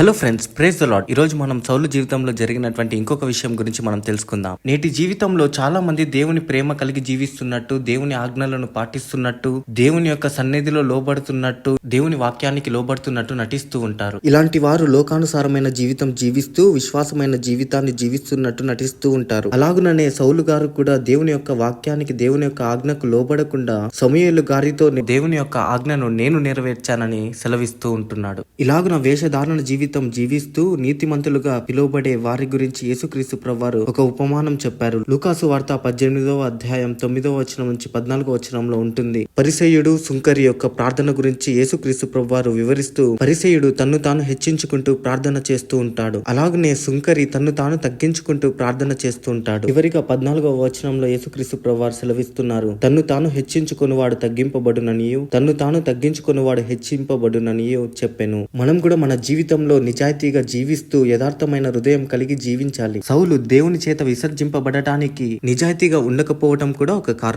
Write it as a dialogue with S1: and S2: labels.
S1: Hello friends praise the Lord ఈ రోజు మనం సౌలు జీవితంలో జరిగినటువంటి ఇంకొక విషయం గురించి మనం తెలుసుకుందాం. నేటి జీవితంలో చాలా మంది దేవుని ప్రేమ కలిగి జీవిస్తున్నట్టు దేవుని ఆజ్ఞలను పాటిస్తున్నట్టు దేవుని యొక్క సన్నిధిలో లోబడుతున్నట్టు దేవుని వాక్యానికి లోబడుతున్నట్టు నటిస్తూ ఉంటారు. ఇలాంటి వారు లోకానుసారమైన జీవితం జీవిస్తూ విశ్వాసమైన జీవితాన్ని జీవిస్తున్నట్టు నటిస్తూ ఉంటారు. అలాగుననే సౌలు గారు కూడా దేవుని యొక్క వాక్యానికి దేవుని యొక్క ఆజ్ఞకు లోబడకుండా సమయలు గారితో దేవుని యొక్క ఆజ్ఞను నేను నెరవేర్చానని సెలవిస్తూ ఉంటున్నాడు. ఇలాగున వేషధారణ జీవితం జీవిస్తూ నీతిమంతులుగా పిలువబడే వారి గురించి యేసుక్రీస్తు ప్రవారు ఒక ఉపమానం చెప్పారు. లూకాసు వార్త పద్దెనిమిదవ అధ్యాయం తొమ్మిదవ వచనం నుంచి పద్నాలుగో వచనంలో ఉంటుంది. పరిసయుడు సుంకరి యొక్క ప్రార్థన గురించి యేసుక్రీస్తు ప్రవారు వివరిస్తూ పరిసయుడు తన్ను తాను హెచ్చించుకుంటూ ప్రార్థన చేస్తూ ఉంటాడు. అలాగనే సుంకరి తన్ను తాను తగ్గించుకుంటూ ప్రార్థన చేస్తూ ఉంటాడు. చివరిగా పద్నాలుగవ వచనంలో యేసుక్రీస్తు ప్రవారు సెలవిస్తున్నారు. తన్ను తాను హెచ్చించుకుని వాడు తగ్గింపబడుననియు తన్ను తాను తగ్గించుకుని వాడు హెచ్చింపబడుననియు చెప్పెను. మనం కూడా మన జీవితంలో నిజాయితీగా జీవిస్తూ యథార్థమైన హృదయం కలిగి జీవించాలి. సౌలు దేవుని చేత విసర్జింపబడటానికి నిజాయితీగా ఉండకపోవటం కూడా ఒక కారణం.